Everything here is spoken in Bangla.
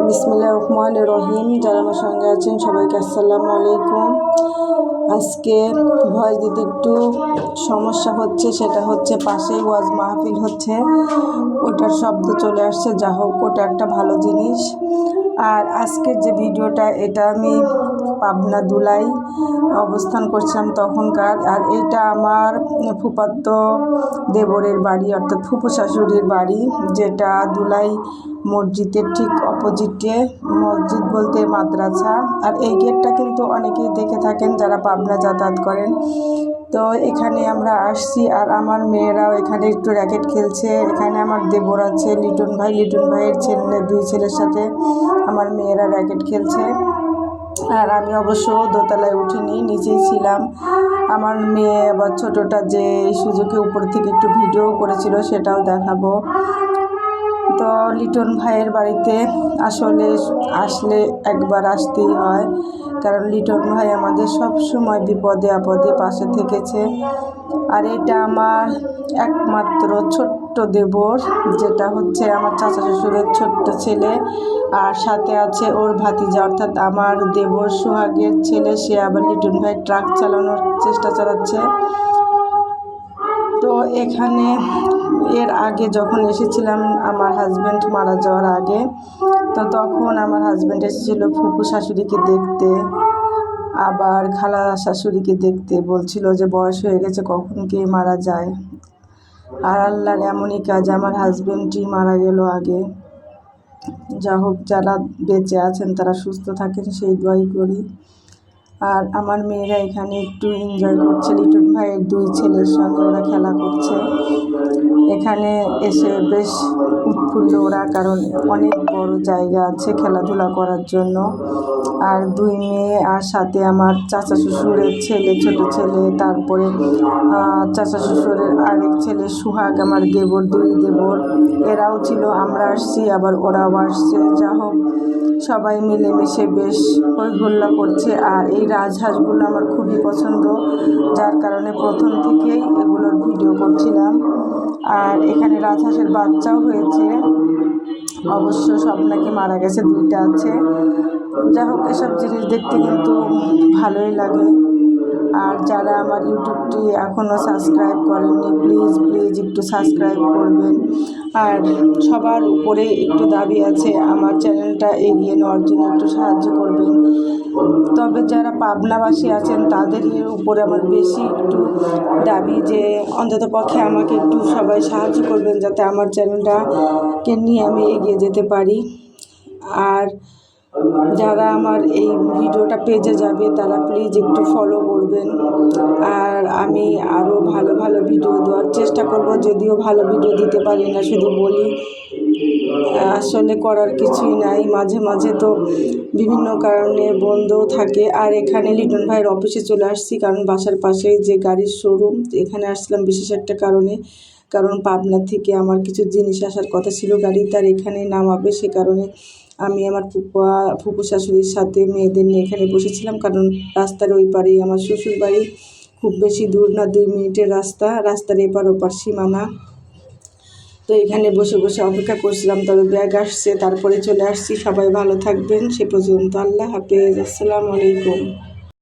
বিসমিল্লা রহমান রহিম। যারা আমার সঙ্গে আছেন, সবাইকে আসসালামু আলাইকুম। আজকে ভয়েস দিতে একটু সমস্যা হচ্ছে, সেটা হচ্ছে পাশেই ওয়াজ মাহফিল হচ্ছে। ওটার শব্দ চলে আসছে, যা হোক, ওটা একটা ভালো জিনিস। আর আজকের যে ভিডিওটা, এটা আমি পাবনা দুলাই অবস্থান করছিলাম তখনকার। আর এটা আমার ফুপাত্ত দেবরের বাড়ি, অর্থাৎ ফুপু শাশুড়ির বাড়ি, যেটা দুলাই মসজিদের ঠিক অপোজিটে মসজিদ বলতে মাদ্রাসা। আর এই গেটটা কিন্তু অনেকেই দেখে থাকেন যারা পাবনা যাতায়াত করেন। তো এখানে আমরা আসছি আর আমার মেয়েরাও এখানে একটু র্যাকেট খেলছে। এখানে আমার দেবর আছে, লিটন ভাই। লিটন ভাইয়ের ছেলে, দুই ছেলের সাথে আমার মেয়েরা র্যাকেট খেলছে। আর আমি অবশ্য দোতলায় উঠিনি নিচেই ছিলাম। আমার মেয়ে আবার ছোটোটা যে সুযোগে উপর থেকে একটু ভিডিও করেছিল সেটাও দেখাবো। তো লিটন ভাইয়ের বাড়িতে আসলে আসলে একবার আসতেই হয়। কারণ লিটন ভাই আমাদের সব সময় বিপদে আপদে পাশে থেকেছে। আর এটা আমার একমাত্র ছোট্ট দেবর, যেটা হচ্ছে আমার চাচা শ্বশুরের ছোট্ট ছেলে। আর সাথে আছে ওর ভাতিজা, অর্থাৎ আমার দেবর সোহাগের ছেলে। সে আবার লিটন ভাই ট্রাক চালানোর চেষ্টা চালাচ্ছে। তো এখানে এর আগে যখন এসেছিলাম, আমার হাজব্যান্ড মারা যাওয়ার আগে, তো তখন আমার হাজব্যান্ড এসেছিল ফুপু শাশুড়িকে দেখতে, আবার খালা শাশুড়িকে দেখতে, বলছিল যে বয়স হয়ে গেছে, কখন কে মারা যায়। আর আল্লাহর এমনই কাজ, আমার হাজব্যান্ডই মারা গেল আগে। যা হোক, যারা বেঁচে আছেন, তারা সুস্থ থাকেন, সেই দোয়াই করি। আর আমার মেয়েরা এখানে একটু এনজয় করছে। লিটন ভাইয়ের দুই ছেলের সঙ্গে ওরা খেলা করছে। এখানে এসে বেশ উৎফুল্ল ওরা, কারণ অনেক বড় জায়গা আছে খেলাধুলা করার জন্য। আর দুই মেয়ে আর সাথে আমার চাচা শ্বশুরের ছেলে, ছোট ছেলে, তারপরে চাচা শ্বশুরের আরেক ছেলে সুহাগ, আমার দেবর, দুই দেবর। এরাও ছিল, আমরা আসছি, আবার ওরাও আসছে। যা হোক, সবাই মিলেমিশে বেশ হই করছে। আর এই রাজহাঁসগুলো আমার খুবই পছন্দ। যার কারণে প্রথম থেকেই এগুলোর ভিডিও করছিলাম। আর এখানে রাজহাঁসের বাচ্চাও হয়েছে। অবশ্য সব নাকি মারা গেছে, দুইটা আছে। যাই হোক, এসব জিনিস দেখতে কিন্তু ভালোই লাগে। আর যারা আমার ইউটিউবটি এখনও সাবস্ক্রাইব করেননি, প্লিজ প্লিজ একটু সাবস্ক্রাইব করবেন। আর সবার উপরে একটু দাবি আছে, আমার চ্যানেলটা এগিয়ে নেওয়ার জন্য একটু সাহায্য করবেন। তবে যারা পাবনাবাসী আছেন, তাদের উপরে আমার বেশি একটু দাবি যে, অন্তত পক্ষে আমাকে একটু সবাই সাহায্য করবেন, যাতে আমার চ্যানেলটাকে নিয়ে আমি এগিয়ে যেতে পারি। আর যারা আমার এই ভিডিওটা পেজে যাবে, তারা প্লিজ একটু ফলো করবেন। আর আমি আরও ভালো ভালো ভিডিও দেওয়ার চেষ্টা করব। যদিও ভালো ভিডিও দিতে পারি না, শুধু বলি, আসলে করার কিছুই নাই। মাঝে মাঝে তো বিভিন্ন কারণে বন্ধও থাকে। আর এখানে লিটন ভাইয়ের অফিসে চলে আসছি, কারণ বাসার পাশেই যে গাড়ির শোরুম এখানে আসলাম বিশেষ একটা কারণে। কারণ পাবনা থেকে আমার কিছু জিনিস আসার কথা ছিল গাড়ি তার এখানে নামাবে সে কারণে আমি আমার ফুপা, ফুপু শাশুড়ির সাথে মেয়েদের নিয়ে এখানে বসেছিলাম কারণ রাস্তার ওই পারেই আমার শ্বশুর বাড়ি খুব বেশি দূর না, দুই মিনিটের রাস্তা। রাস্তার এপার ওপার সীমানা। তো এখানে বসে বসে অপেক্ষা করছিলাম, তবে ব্যাগ আসছে, তারপরে চলে আসছি। সবাই ভালো থাকবেন, সে পর্যন্ত আল্লাহ হাফেজ। আসসালামু আলাইকুম।